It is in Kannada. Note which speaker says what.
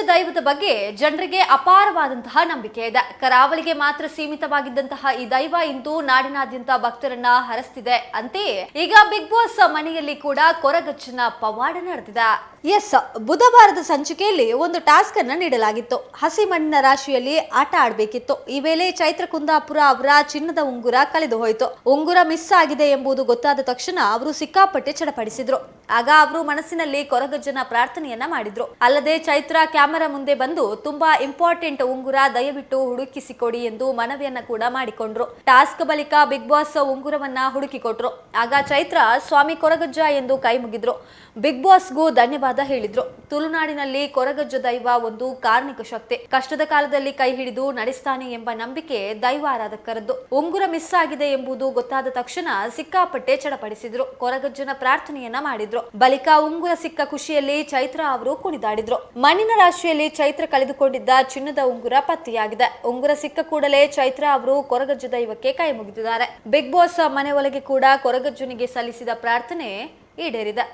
Speaker 1: ಕೊರಗಜ್ಜ ದೈವದ ಬಗ್ಗೆ ಜನರಿಗೆ ಅಪಾರವಾದಂತಹ ನಂಬಿಕೆ ಇದೆ. ಕರಾವಳಿಗೆ ಮಾತ್ರ ಸೀಮಿತವಾಗಿದ್ದಂತಹ ಈ ದೈವ ಇಂದು ನಾಡಿನಾದ್ಯಂತ ಭಕ್ತರನ್ನ ಹರಸ್ತಿದೆ. ಅಂತೆಯೇ ಈಗ ಬಿಗ್ ಬಾಸ್ ಮನೆಯಲ್ಲಿ ಕೂಡ ಕೊರಗಚ್ಚನ ಪವಾಡ ನಡೆದಿದೆ. ಎಸ್ ಬುಧವಾರದ ಸಂಚಿಕೆಯಲ್ಲಿ ಒಂದು ಟಾಸ್ಕ್ ಅನ್ನ ನೀಡಲಾಗಿತ್ತು. ಹಸಿ ಮಣ್ಣಿನ ರಾಶಿಯಲ್ಲಿ ಆಟ ಆಡಬೇಕಿತ್ತು. ಈ ವೇಳೆ ಚೈತ್ರ ಕುಂದಾಪುರ ಅವರ ಚಿನ್ನದ ಉಂಗುರ ಕಳೆದು ಹೋಯಿತು. ಉಂಗುರ ಮಿಸ್ ಆಗಿದೆ ಎಂಬುದು ಗೊತ್ತಾದ ತಕ್ಷಣ ಅವರು ಸಿಕ್ಕಾಪಟ್ಟೆ ಚಡಪಡಿಸಿದ್ರು. ಆಗ ಅವರು ಮನಸ್ಸಿನಲ್ಲಿ ಕೊರಗಜ್ಜನ ಪ್ರಾರ್ಥನೆಯನ್ನ ಮಾಡಿದ್ರು. ಅಲ್ಲದೆ ಚೈತ್ರ ಕ್ಯಾಮೆರಾ ಮುಂದೆ ಬಂದು, ತುಂಬಾ ಇಂಪಾರ್ಟೆಂಟ್ ಉಂಗುರ, ದಯವಿಟ್ಟು ಹುಡುಕಿಸಿಕೊಡಿ ಎಂದು ಮನವಿಯನ್ನ ಕೂಡ ಮಾಡಿಕೊಂಡ್ರು. ಟಾಸ್ಕ್ ಬಳಿಕ ಬಿಗ್ ಬಾಸ್ ಉಂಗುರವನ್ನ ಹುಡುಕಿಕೊಟ್ರು. ಆಗ ಚೈತ್ರ, ಸ್ವಾಮಿ ಕೊರಗಜ್ಜ ಎಂದು ಕೈ ಮುಗಿದ್ರು. ಬಿಗ್ ಬಾಸ್ಗೂ ಧನ್ಯವಾದ ಹೇಳಿದ್ರು. ತುಳುನಾಡಿನಲ್ಲಿ ಕೊರಗಜ್ಜ ದೈವ ಒಂದು ಕಾರ್ಮಿಕ ಶಕ್ತಿ. ಕಷ್ಟದ ಕಾಲದಲ್ಲಿ ಕೈ ಹಿಡಿದು ನಡೆಸ್ತಾನೆ ಎಂಬ ನಂಬಿಕೆ ದೈವ ಆರಾಧಕರದ್ದು. ಉಂಗುರ ಮಿಸ್ ಆಗಿದೆ ಎಂಬುದು ಗೊತ್ತಾದ ತಕ್ಷಣ ಸಿಕ್ಕಾಪಟ್ಟೆ ಚಡಪಡಿಸಿದ್ರು. ಕೊರಗಜ್ಜನ ಪ್ರಾರ್ಥನೆಯನ್ನ ಮಾಡಿದ್ರು. ಬಳಿಕ ಉಂಗುರ ಸಿಕ್ಕ ಖುಷಿಯಲ್ಲಿ ಚೈತ್ರ ಅವರು ಕುಣಿದಾಡಿದ್ರು. ಮಣ್ಣಿನ ರಾಶಿಯಲ್ಲಿ ಚೈತ್ರ ಕಳೆದುಕೊಂಡಿದ್ದ ಚಿನ್ನದ ಉಂಗುರ ಪತ್ತೆಯಾಗಿದೆ. ಉಂಗುರ ಸಿಕ್ಕ ಕೂಡಲೇ ಚೈತ್ರ ಅವರು ಕೊರಗಜ್ಜ ದೈವಕ್ಕೆ ಕೈ ಮುಗಿದಿದ್ದಾರೆ. ಬಿಗ್ ಬಾಸ್ ಮನೆ ಒಳಗೆ ಕೂಡ ಕೊರಗಜ್ಜನಿಗೆ ಸಲ್ಲಿಸಿದ ಪ್ರಾರ್ಥನೆ ಈಡೇರಿದೆ.